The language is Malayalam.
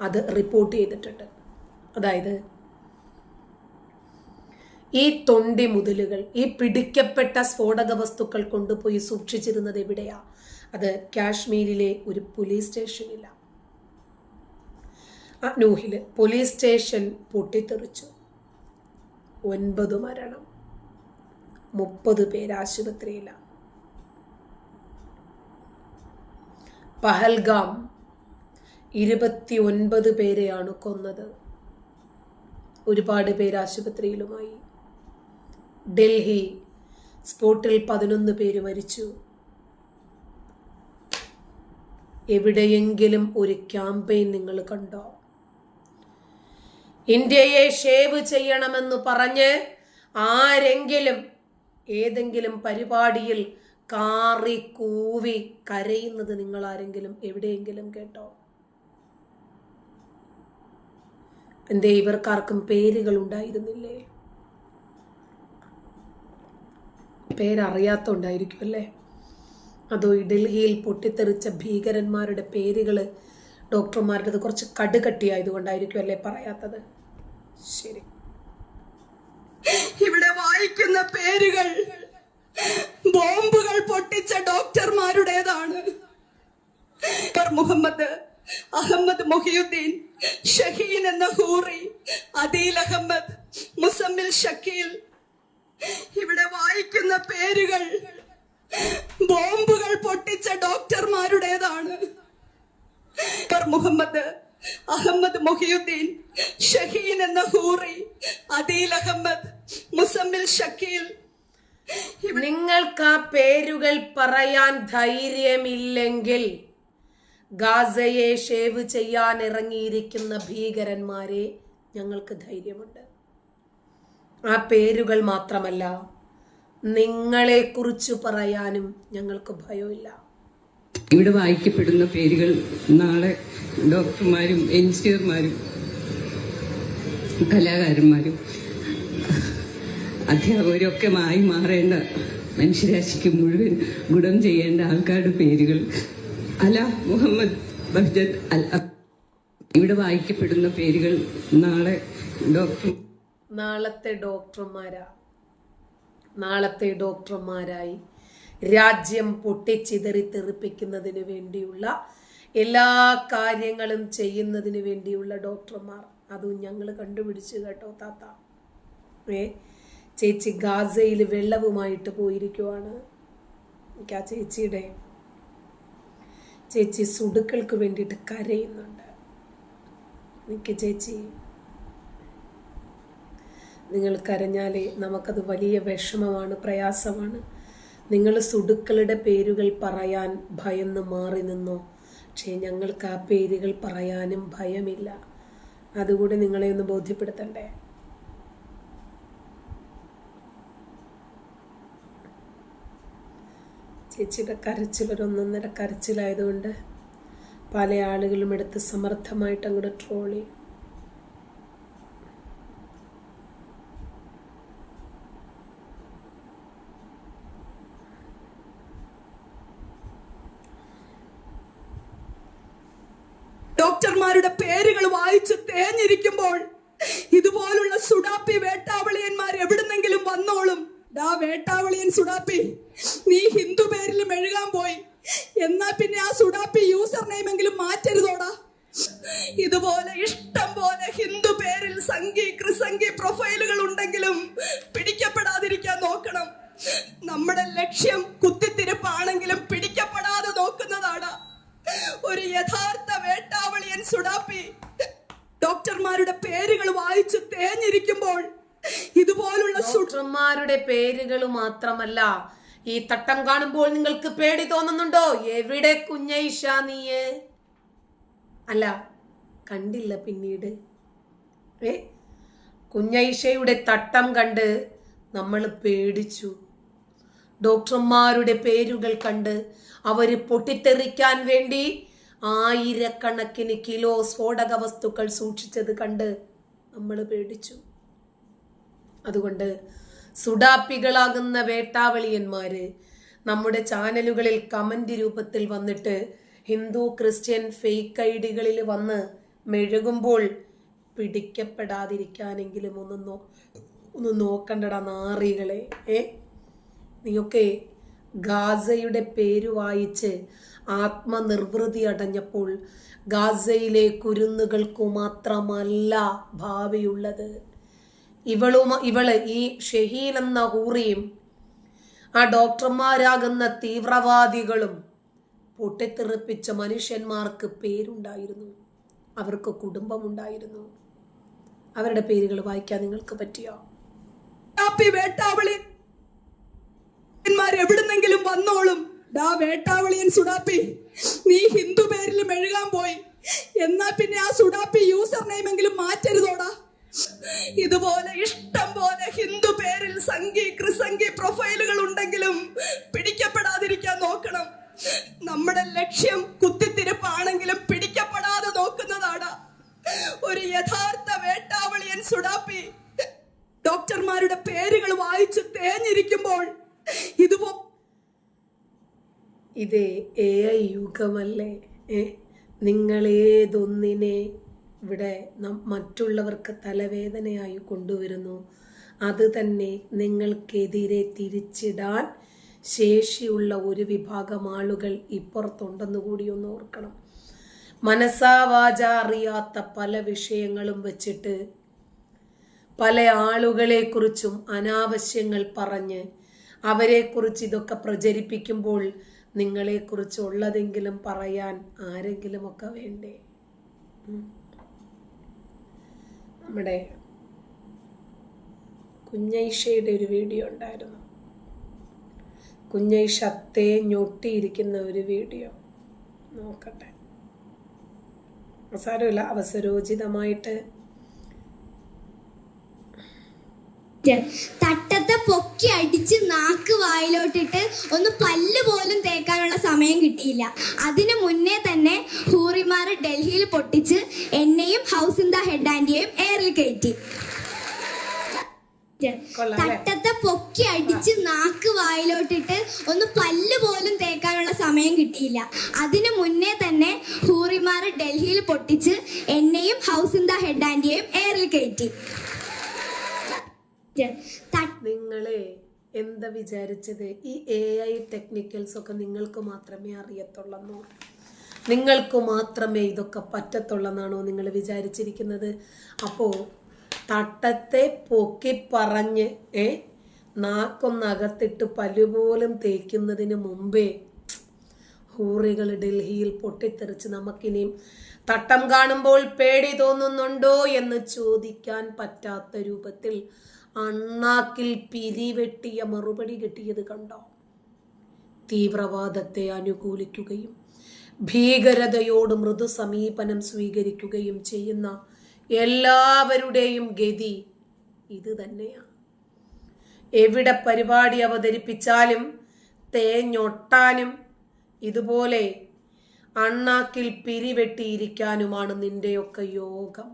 അത് റിപ്പോർട്ട് ചെയ്തിട്ടുണ്ട്. അതായത് ഈ തൊണ്ടി മുതലുകൾ ഈ പിടിക്കപ്പെട്ട സ്ഫോടക വസ്തുക്കൾ കൊണ്ടുപോയി സൂക്ഷിച്ചിരുന്നത് എവിടെയാ? അത് കാശ്മീരിലെ ഒരു പോലീസ് സ്റ്റേഷനിലാണ് അനൂഹിൽ പോലീസ് സ്റ്റേഷൻ പൊട്ടിത്തെറിച്ചു. ഒൻപത് മരണം. മുപ്പത് പേര് ആശുപത്രിയിലാണ് പഹൽഗാം ഇരുപത്തി ഒൻപത് പേരെയാണ് കൊന്നത്. ഒരുപാട് പേര് ആശുപത്രിയിലുമായി. ഡൽഹി സ്പോട്ടിൽ പതിനൊന്ന് പേര് മരിച്ചു. എവിടെയെങ്കിലും ഒരു ക്യാമ്പയിൻ നിങ്ങൾ കണ്ടോ? ഇന്ത്യയെ ഷേവ് ചെയ്യണമെന്ന് പറഞ്ഞ് ആരെങ്കിലും ഏതെങ്കിലും പരിപാടിയിൽ കാറി കൂവി കരയുന്നത് നിങ്ങൾ ആരെങ്കിലും എവിടെയെങ്കിലും കേട്ടോ? എന്തേ ഇവർക്കാർക്കും പേരുകൾ ഉണ്ടായിരുന്നില്ലേ പേരറിയാത്തോണ്ടായിരിക്കും അല്ലേ അതോ ഈ ഡൽഹിയിൽ പൊട്ടിത്തെറിച്ച ഭീകരന്മാരുടെ പേരുകൾ ഡോക്ടർമാരുടെ കുറച്ച് കടുകട്ടിയായതുകൊണ്ടായിരിക്കും അല്ലേ പറയാത്തത്? ശരി. ഇവിടെ വായിക്കുന്ന പേരുകൾ ബോംബുകൾ പൊട്ടിച്ച ഡോക്ടർമാരുടേതാണ്. ഡോക്ടർ മുഹമ്മദ് അഹമ്മദ് മുഹിയുദ്ദീൻ ഷഹീൻ എന്ന ഹൂറി അദീൽ അഹമ്മദ് മുസമ്മിൽ ഷക്കീൽ. ഇവിടെ വായിക്കുന്ന പേരുകൾ ബോംബുകൾ പൊട്ടിച്ച ഡോക്ടർമാരുടേതാണ്. ഡോക്ടർ മുഹമ്മദ് അഹമ്മദ് മുഹിയുദ്ദീൻ ഷഹീൻ എന്ന ഹൂറി അദീൽ അഹമ്മദ് മുസമ്മിൽ ഷക്കീൽ. നിങ്ങൾക്ക് ആ പേരുകൾ പറയാൻ ധൈര്യമില്ലെങ്കിൽ ഗാസയെ ഷേവ് ചെയ്യാൻ ഇറങ്ങിയിരിക്കുന്ന ഭീകരന്മാരെ ഞങ്ങൾക്ക് ധൈര്യമുണ്ട്. ആ പേരുകൾ മാത്രമല്ല നിങ്ങളെക്കുറിച്ച് പറയാനും ഞങ്ങൾക്ക് ഭയമില്ല. ഇവിടെ വായിക്കപ്പെടുന്ന പേരുകൾ നാളെ ഡോക്ടർമാരും എഞ്ചിനീയർമാരും കലാകാരന്മാരും അധ്യാപകരും ഒക്കെ ആയി മാറേണ്ട മനുഷ്യരാശിക്ക് മുഴുവൻ ഗുണം ചെയ്യേണ്ട ആൾക്കാരുടെ പേരുകൾ അല മുഹമ്മദ് ബഹ്ജദ് അൽ ഇവിടെ വായിക്കപ്പെടുന്ന പേരുകൾ നാളെ ഡോക്ടർ നാളത്തെ ഡോക്ടർമാരാ. നാളത്തെ ഡോക്ടർമാരായി രാജ്യം പൊട്ടിച്ചിതറി തെറിപ്പിക്കുന്നതിന് വേണ്ടിയുള്ള എല്ലാ കാര്യങ്ങളും ചെയ്യുന്നതിന് വേണ്ടിയുള്ള ഡോക്ടർമാർ. അതും ഞങ്ങൾ കണ്ടുപിടിച്ചു കേട്ടോ താത്ത. ഏ ചേച്ചി ഗാസയിൽ വെള്ളവുമായിട്ട് പോയിരിക്കുവാണ്. എനിക്ക് ആ ചേച്ചിയുടെ ചേച്ചി സുടുക്കൾക്ക് വേണ്ടിയിട്ട് കരയുന്നുണ്ട്. എനിക്ക് ചേച്ചി. നിങ്ങൾ കരഞ്ഞാലേ നമുക്കത് വലിയ വിഷമമാണ് പ്രയാസമാണ്. നിങ്ങൾ സുടുക്കളുടെ പേരുകൾ പറയാൻ ഭയന്ന് മാറി നിന്നോ? പക്ഷേ ഞങ്ങൾക്ക് ആ പേരുകൾ പറയാനും ഭയമില്ല. അതുകൂടി നിങ്ങളെ ഒന്ന് ബോധ്യപ്പെടുത്തണ്ടേ? ചേച്ചിയുടെ കരച്ചിൽ ഒരു ഒന്നൊന്നര കരച്ചിലായതുകൊണ്ട് പല ആളുകളും എടുത്ത് സമർത്ഥമായിട്ട് അങ്ങോട്ട് ട്രോളി. ഡോക്ടർമാരുടെ പേരുകൾ വായിച്ച് തേഞ്ഞിരിക്കുമ്പോൾ ഇതുപോലുള്ള സുഡാപ്പി വേട്ടാവളിയന്മാർ എവിടുന്നെങ്കിലും വന്നോളും. ഡാ വേട്ടാവളിയൻ സുഡാപ്പി നീ ഹിന്ദു പേരിൽ മെഴുകാൻ പോയി. എന്നാ പിന്നെ ആ സുഡാപ്പി യൂസർ നെയിമെങ്കിലും മാറ്റരുതോടാ. ഇതുപോലെ ഇഷ്ടം പോലെ ഹിന്ദു പേരിൽ സംഘി ക്രിസംഘി പ്രൊഫൈലുകൾ ഉണ്ടെങ്കിലും പിടിക്കപ്പെടാതിരിക്കാൻ നോക്കണം. നമ്മുടെ ലക്ഷ്യം കുത്തിത്തിരിപ്പാണെങ്കിലും പിടിക്കപ്പെടാതെ നോക്കുന്നതാണ് ഒരു യഥാർത്ഥ വേട്ടാവളിയൻ സുഡാപ്പി. ഡോക്ടർമാരുടെ പേരുകൾ വായിച്ച് തേഞ്ഞിരിക്കുമ്പോൾ ഇതുപോലുള്ള ഡോക്ടർമാരുടെ പേരുകൾ മാത്രമല്ല ഈ തട്ടം കാണുമ്പോൾ നിങ്ങൾക്ക് പേടി തോന്നുന്നുണ്ടോ? എവിടെ കുഞ്ഞൈഷ നീയ്? അല്ല കണ്ടില്ല പിന്നീട്. ഏ? കുഞ്ഞൈഷയുടെ തട്ടം കണ്ട് നമ്മൾ പേടിച്ചു. ഡോക്ടർമാരുടെ പേരുകൾ കണ്ട് അവർ പൊട്ടിത്തെറിക്കാൻ വേണ്ടി ആയിരക്കണക്കിന് കിലോ സ്ഫോടക വസ്തുക്കൾ സൂക്ഷിച്ചത് കണ്ട് നമ്മൾ പേടിച്ചു. അതുകൊണ്ട് സുഡാപ്പികളാകുന്ന വേട്ടാവളിയന്മാര് നമ്മുടെ ചാനലുകളിൽ കമന്റ് രൂപത്തിൽ വന്നിട്ട് ഹിന്ദു ക്രിസ്ത്യൻ ഫേക്ക് ഐഡികളിൽ വന്ന് മെഴുകുമ്പോൾ പിടിക്കപ്പെടാതിരിക്കാനെങ്കിലും ഒന്ന് നോ ഒന്ന് നോക്കണ്ടടാ നാറികളെ. ഏ? നീയൊക്കെ ഗാസയുടെ പേര് വായിച്ച് ആത്മനിർവൃതി അടഞ്ഞപ്പോൾ ഗാസയിലെ കുരുന്നുകൾക്കു മാത്രമല്ല ഭാവിയുള്ളത്. ഇവളും ഇവൾ ഈ ഷഹീൽ എന്ന ഹൂറിയും ആ ഡോക്ടർമാരാകുന്ന തീവ്രവാദികളും പൊട്ടിത്തെറിപ്പിച്ച മനുഷ്യന്മാർക്ക് പേരുണ്ടായിരുന്നു. അവർക്ക് കുടുംബമുണ്ടായിരുന്നു. അവരുടെ പേരുകൾ വായിക്കാൻ നിങ്ങൾക്ക് പറ്റിയോ? എവിടുന്നെങ്കിലും വന്നോളും. ഡാ വേട്ടാവളിയൻ സുഡാപ്പി നീ ഹിന്ദു പേരിലും എഴുകാൻ പോയി. എന്നാ പിന്നെ ആ സുഡാപ്പി യൂസർ നെയിമെങ്കിലും മാറ്റരുതോടാ. ഇതുപോലെ ഇഷ്ടം പോലെ ഹിന്ദു പേരിൽ സംഘി ക്രിസംഘി പ്രൊഫൈലുകൾ ഉണ്ടെങ്കിലും പിടിക്കപ്പെടാതിരിക്കാൻ നോക്കണം. നമ്മുടെ ലക്ഷ്യം കുത്തിത്തിരിപ്പാണെങ്കിലും പിടിക്കപ്പെടാതെ നോക്കുന്നതാണ്. ഒരു യഥാർത്ഥ വേട്ടാവളിയൻ സുഡാപ്പി. ഡോക്ടർമാരുടെ പേരുകൾ വായിച്ച് തേഞ്ഞിരിക്കുമ്പോൾ ഇതുപോ ഇതേ എ ഐ യുഗമല്ലേ? ഏ നിങ്ങളേതൊന്നിനെ ഇവിടെ മറ്റുള്ളവർക്ക് തലവേദനയായി കൊണ്ടുവരുന്നു. അത് തന്നെ നിങ്ങൾക്കെതിരെ തിരിച്ചിടാൻ ശേഷിയുള്ള ഒരു വിഭാഗം ആളുകൾ ഇപ്പുറത്തുണ്ടെന്ന് കൂടി ഒന്ന് ഓർക്കണം. മനസ്സാവാച അറിയാത്ത പല വിഷയങ്ങളും വച്ചിട്ട് പല ആളുകളെക്കുറിച്ചും അനാവശ്യങ്ങൾ പറഞ്ഞ് അവരെക്കുറിച്ച് ഇതൊക്കെ പ്രചരിപ്പിക്കുമ്പോൾ നിങ്ങളെക്കുറിച്ച് ഉള്ളതെങ്കിലും പറയാൻ ആരെങ്കിലുമൊക്കെ വേണ്ടേ. നമ്മുടെ കുഞ്ഞൈഷയുടെ ഒരു വീഡിയോ ഉണ്ടായിരുന്നു. കുഞ്ഞൈഷ അത്തേ ഞൊട്ടിയിരിക്കുന്ന ഒരു വീഡിയോ. നോക്കട്ടെ. സാരമില്ല അവസരോചിതമായിട്ട് തട്ടത്തെ പൊക്കി അടിച്ച് നാക്ക് വായിലോട്ടിട്ട് ഒന്ന് പല്ല് പോലും തേക്കാനുള്ള സമയം കിട്ടിയില്ല. അതിനു മുന്നേ തന്നെ ഹൂറിമാർ ഡൽഹിയിൽ പൊട്ടിച്ച് എന്നെയും ഹൗസിന്ദ ഹെഡ് ആൻഡിയെയും എയറിൽ കയറ്റി. തട്ടത്തെ പൊക്കി അടിച്ച് നാക്ക് വായിലോട്ടിട്ട് ഒന്ന് പല്ല് പോലും തേക്കാനുള്ള സമയം കിട്ടിയില്ല. അതിനു മുന്നേ തന്നെ ഹൂറിമാർ ഡൽഹിയിൽ പൊട്ടിച്ച് എന്നെയും ഹൗസിന്ദ ഹെഡ് ആൻഡിയെയും എയറിൽ കയറ്റി തട്ട നിങ്ങളെ എന്താ വിചാരിച്ചത്? ഈ എ ഐ ടെക്നിക്കൽസ് ഒക്കെ നിങ്ങൾക്ക് മാത്രമേ അറിയത്തുള്ളെന്നോ? നിങ്ങൾക്ക് മാത്രമേ ഇതൊക്കെ പറ്റത്തുള്ളെന്നാണോ നിങ്ങൾ വിചാരിച്ചിരിക്കുന്നത്? അപ്പോൾ തട്ടത്തെ പൊക്കി പറഞ്ഞ് ഏ നാക്കൊന്നകത്തിട്ട് പല്ലുപോലും തേക്കുന്നതിന് മുമ്പേ ഹൂറികൾ ഡൽഹിയിൽ പൊട്ടിത്തെറിച്ച് നമുക്കിനിയും തട്ടം കാണുമ്പോൾ പേടി തോന്നുന്നുണ്ടോ എന്ന് ചോദിക്കാൻ പറ്റാത്ത രൂപത്തിൽ അണ്ണാക്കിൽ പിരിവെട്ടിയ മറുപടി കിട്ടിയത് കണ്ടോ? തീവ്രവാദത്തെ അനുകൂലിക്കുകയും ഭീകരതയോട് മൃദു സമീപനം സ്വീകരിക്കുകയും ചെയ്യുന്ന എല്ലാവരുടെയും ഗതി ഇത് തന്നെയാണ് എവിടെ പരിപാടി അവതരിപ്പിച്ചാലും തേഞ്ഞൊട്ടാനും ഇതുപോലെ അണ്ണാക്കിൽ പിരിവെട്ടിയിരിക്കാനുമാണ് നിന്റെയൊക്കെ യോഗം.